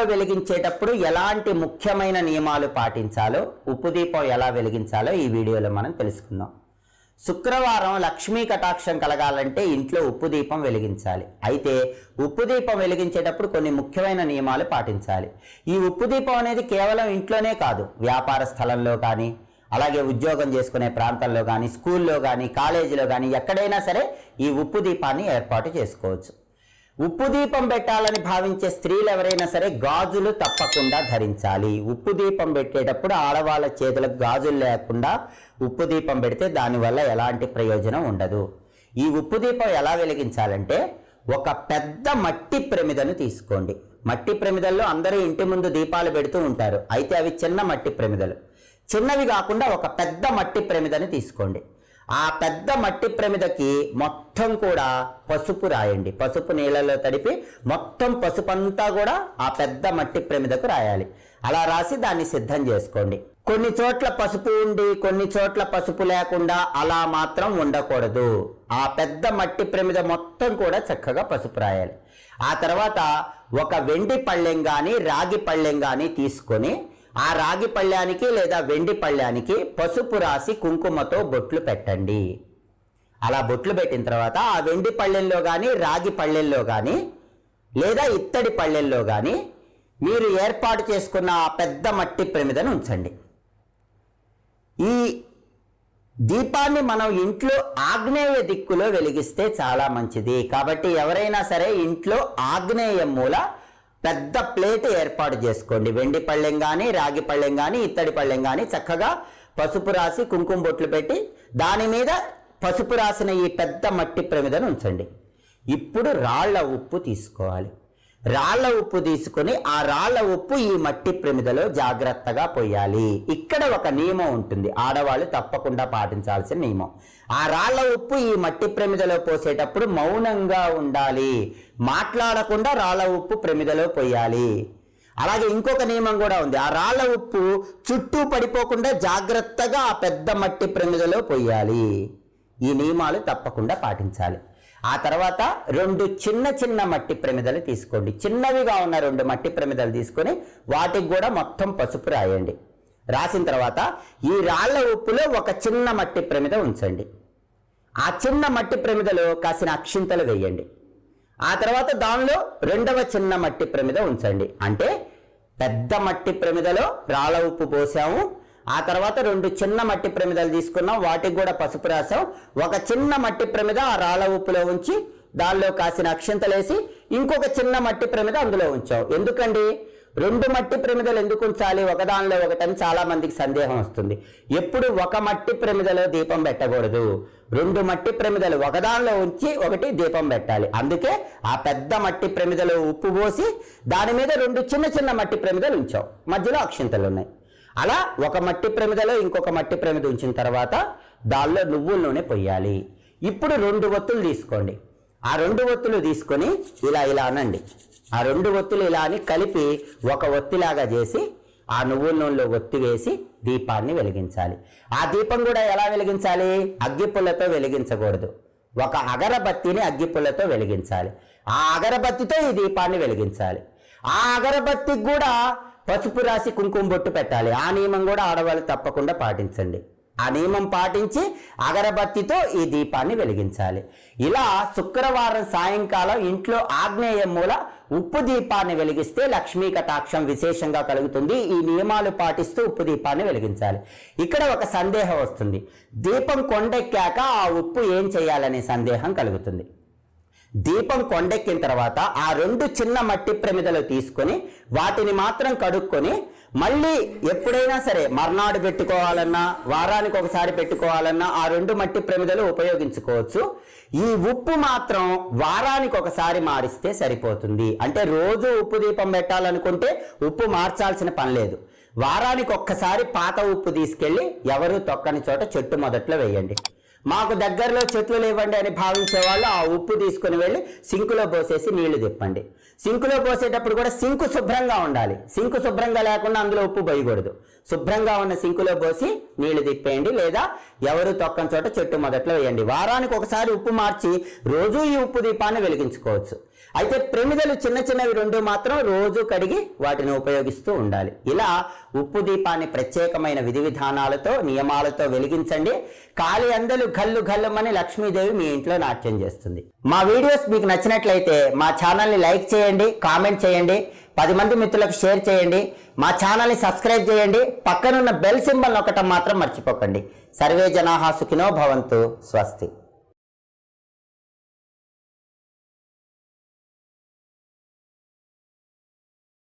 దీపంలో వెలిగించేటప్పుడు ఎలాంటి ముఖ్యమైన నియమాలు పాటించాలో ఉప్పు దీపం ఎలా వెలిగించాలో ఈ వీడియోలో మనం తెలుసుకుందాం. శుక్రవారం లక్ష్మీ కటాక్షం కలగాలంటే ఇంట్లో ఉప్పు దీపం వెలిగించాలి. అయితే ఉప్పు దీపం వెలిగించేటప్పుడు కొన్ని ముఖ్యమైన నియమాలు పాటించాలి. ఈ ఉప్పు దీపం అనేది కేవలం ఇంట్లోనే కాదు వ్యాపార స్థలంలో కానీ అలాగే ఉద్యోగం చేసుకునే ప్రాంతాల్లో కానీ స్కూల్లో కానీ కాలేజీలో కానీ ఎక్కడైనా సరే ఈ ఉప్పు దీపాన్ని ఏర్పాటు చేసుకోవచ్చు. ఉప్పు దీపం పెట్టాలని భావించే స్త్రీలు ఎవరైనా సరే గాజులు తప్పకుండా ధరించాలి. ఉప్పు దీపం పెట్టేటప్పుడు ఆడవాళ్ళ చేతులకు గాజులు లేకుండా ఉప్పు దీపం పెడితే దానివల్ల ఎలాంటి ప్రయోజనం ఉండదు. ఈ ఉప్పు దీపం ఎలా వెలిగించాలంటే ఒక పెద్ద మట్టి ప్రమిదను తీసుకోండి. మట్టి ప్రమిదల్లో అందరూ ఇంటి ముందు దీపాలు పెడుతూ ఉంటారు. అయితే అవి చిన్న మట్టి ప్రమిదలు. చిన్నవి కాకుండా ఒక పెద్ద మట్టి ప్రమిదని తీసుకోండి. ఆ పెద్ద మట్టి ప్రమిదకి మొత్తం కూడా పసుపు రాయండి. పసుపు నీళ్ళలో తడిపి మొత్తం పసుపు అంతా కూడా ఆ పెద్ద మట్టి ప్రమిదకు రాయాలి. అలా రాసి దాన్ని సిద్ధం చేసుకోండి. కొన్ని చోట్ల పసుపు ఉండి కొన్ని చోట్ల పసుపు లేకుండా అలా మాత్రం ఉండకూడదు. ఆ పెద్ద మట్టి ప్రమిద మొత్తం కూడా చక్కగా పసుపు రాయాలి. ఆ తర్వాత ఒక వెండి పళ్ళెం కానీ రాగి పళ్ళెం కానీ తీసుకొని ఆ రాగి పళ్ళానికి లేదా వెండి పళ్ళ్యానికి పసుపు రాసి కుంకుమతో బొట్లు పెట్టండి. అలా బొట్లు పెట్టిన తర్వాత ఆ వెండి పళ్ళెల్లో కానీ రాగి పళ్ళెల్లో కానీ లేదా ఇత్తడి పళ్ళెల్లో కానీ మీరు ఏర్పాటు చేసుకున్న ఆ పెద్ద మట్టి ప్రమిదను ఉంచండి. ఈ దీపాన్ని మనం ఇంట్లో ఆగ్నేయ దిక్కులో వెలిగిస్తే చాలా మంచిది. కాబట్టి ఎవరైనా సరే ఇంట్లో ఆగ్నేయ మూల పెద్ద ప్లేట్ ఏర్పాటు చేసుకోండి. వెండి పళ్ళెం కానీ రాగి పళ్ళెం కానీ ఇత్తడి పళ్ళెం కానీ చక్కగా పసుపు రాసి కుంకుమ బొట్లు పెట్టి దాని మీద పసుపు రాసిన ఈ పెద్ద మట్టి ప్రమిదను ఉంచండి. ఇప్పుడు రాళ్ళ ఉప్పు తీసుకోవాలి. రాళ్ళ ఉప్పు తీసుకొని ఆ రాళ్ళ ఉప్పు ఈ మట్టి ప్రమిదలో జాగ్రత్తగా పోయాలి. ఇక్కడ ఒక నియమం ఉంటుంది. ఆడవాళ్ళు తప్పకుండా పాటించాల్సిన నియమం. ఆ రాళ్ళ ఉప్పు ఈ మట్టి ప్రమిదలో పోసేటప్పుడు మౌనంగా ఉండాలి. మాట్లాడకుండా రాళ్ళ ఉప్పు ప్రమిదలో పోయాలి. అలాగే ఇంకొక నియమం కూడా ఉంది. ఆ రాళ్ళ ఉప్పు చుట్టూ పడిపోకుండా జాగ్రత్తగా ఆ పెద్ద మట్టి ప్రమిదలో పోయాలి. ఈ నియమాలు తప్పకుండా పాటించాలి. ఆ తర్వాత రెండు చిన్న చిన్న మట్టి ప్రమిదలు తీసుకోండి. చిన్నవిగా ఉన్న రెండు మట్టి ప్రమిదలు తీసుకొని వాటికి కూడా మొత్తం పసుపు రాయండి. రాసిన తర్వాత ఈ రాళ్ళ ఉప్పులో ఒక చిన్న మట్టి ప్రమిద ఉంచండి. ఆ చిన్న మట్టి ప్రమిదలో కాసిన అక్షింతలు వేయండి. ఆ తర్వాత దానిలో రెండవ చిన్న మట్టి ప్రమిద ఉంచండి. అంటే పెద్ద మట్టి ప్రమిదలో రాళ్ళ ఉప్పు పోసాము. ఆ తర్వాత రెండు చిన్న మట్టి ప్రమిదలు తీసుకున్నాం. వాటికి కూడా పసుపు రాసాం. ఒక చిన్న మట్టి ప్రమిద ఆ రాళ్ళ ఉప్పులో ఉంచి దానిలో కాసిన అక్షింతలేసి ఇంకొక చిన్న మట్టి ప్రమిద అందులో ఉంచాం. ఎందుకండి? రెండు మట్టి ప్రమిదలు ఎందుకు ఉంచాలి? ఒకదానిలో ఒకటని చాలా మందికి సందేహం వస్తుంది. ఎప్పుడు ఒక మట్టి ప్రమిదలో దీపం పెట్టకూడదు. రెండు మట్టి ప్రమిదలు ఒకదానిలో ఉంచి ఒకటి దీపం పెట్టాలి. అందుకే ఆ పెద్ద మట్టి ప్రమిదలో ఉప్పు పోసి దాని మీద రెండు చిన్న చిన్న మట్టి ప్రమిదలు ఉంచాం. మధ్యలో అక్షింతలు ఉన్నాయి. అలా ఒక మట్టి ప్రమిదలో ఇంకొక మట్టి ప్రమిద ఉంచిన తర్వాత దానిలో నువ్వుల నూనె పొయ్యాలి ఇప్పుడు రెండు ఒత్తులు తీసుకోండి. ఆ రెండు ఒత్తులు తీసుకొని ఇలా ఇలా అనండి. ఆ రెండు ఒత్తులు ఇలా అని కలిపి ఒక ఒత్తిలాగా చేసి ఆ నువ్వుల నూనెలో ఒత్తి వేసి దీపాన్ని వెలిగించాలి. ఆ దీపం కూడా ఎలా వెలిగించాలి? అగ్గిపుల్లతో వెలిగించకూడదు. ఒక అగరబత్తిని అగ్గిపుల్లతో వెలిగించాలి. ఆ అగరబత్తితో ఈ దీపాన్ని వెలిగించాలి. ఆ అగరబత్తికి కూడా పసుపు రాసి కుంకుమ బొట్టు పెట్టాలి. ఆ నియమం కూడా ఆడవాళ్ళు తప్పకుండా పాటించండి. ఆ నియమం పాటించి అగరబత్తితో ఈ దీపాన్ని వెలిగించాలి. ఇలా శుక్రవారం సాయంకాలం ఇంట్లో ఆగ్నేయ మూల ఉప్పు దీపాన్ని వెలిగిస్తే లక్ష్మీ కటాక్షం విశేషంగా కలుగుతుంది. ఈ నియమాలు పాటిస్తూ ఉప్పు దీపాన్ని వెలిగించాలి. ఇక్కడ ఒక సందేహం వస్తుంది. దీపం కొండెక్కాక ఆ ఉప్పు ఏం చేయాలనే సందేహం కలుగుతుంది. దీపం కొండెక్కిన తర్వాత ఆ రెండు చిన్న మట్టి ప్రమిదలు తీసుకొని వాటిని మాత్రం కడుక్కొని మళ్ళీ ఎప్పుడైనా సరే మర్నాడు పెట్టుకోవాలన్నా వారానికి ఒకసారి పెట్టుకోవాలన్నా ఆ రెండు మట్టి ప్రమిదలు ఉపయోగించుకోవచ్చు. ఈ ఉప్పు మాత్రం వారానికి ఒకసారి మారిస్తే సరిపోతుంది. అంటే రోజు ఉప్పు దీపం పెట్టాలనుకుంటే ఉప్పు మార్చాల్సిన పని లేదు. వారానికి ఒక్కసారి పాత ఉప్పు తీసుకెళ్ళి ఎవరు తొక్కని చోట చెట్టు మొదట్లో వేయండి. మాకు దగ్గరలో చెట్లు లేవండి అని భావించే వాళ్ళు ఆ ఉప్పు తీసుకుని వెళ్ళి సింకులో పోసేసి నీళ్ళు తిప్పండి. సింకులో పోసేటప్పుడు కూడా సింకు శుభ్రంగా ఉండాలి. సింకు శుభ్రంగా లేకుండా అందులో ఉప్పు పోయకూడదు. శుభ్రంగా ఉన్న సింకులో పోసి నీళ్ళు తిప్పేయండి లేదా ఎవరు తొక్కని చోట చెట్టు మొదట్లో వేయండి. వారానికి ఒకసారి ఉప్పు మార్చి రోజూ ఈ ఉప్పు దీపాన్ని వెలిగించుకోవచ్చు. అయితే ప్రమిదలు చిన్న చిన్నవి రెండు మాత్రం రోజు కడిగి వాటిని ఉపయోగిస్తూ ఉండాలి. ఇలా ఉప్పు దీపాన్ని ప్రత్యేకమైన విధి విధానాలతో నియమాలతో వెలిగించండి. కాలి అందలు గల్లు గల్లుమని లక్ష్మీదేవి మీ ఇంట్లో నాట్యం చేస్తుంది. మా వీడియోస్ మీకు నచ్చినట్లయితే మా ఛానల్ని లైక్ చేయండి కామెంట్ చేయండి పది మంది మిత్రులకు షేర్ చేయండి మా ఛానల్ని సబ్స్క్రైబ్ చేయండి పక్కనున్న బెల్ సింబల్ నొక్కటం మాత్రం మర్చిపోకండి. సర్వే జనాహా సుఖినో భవంతు స్వస్తి.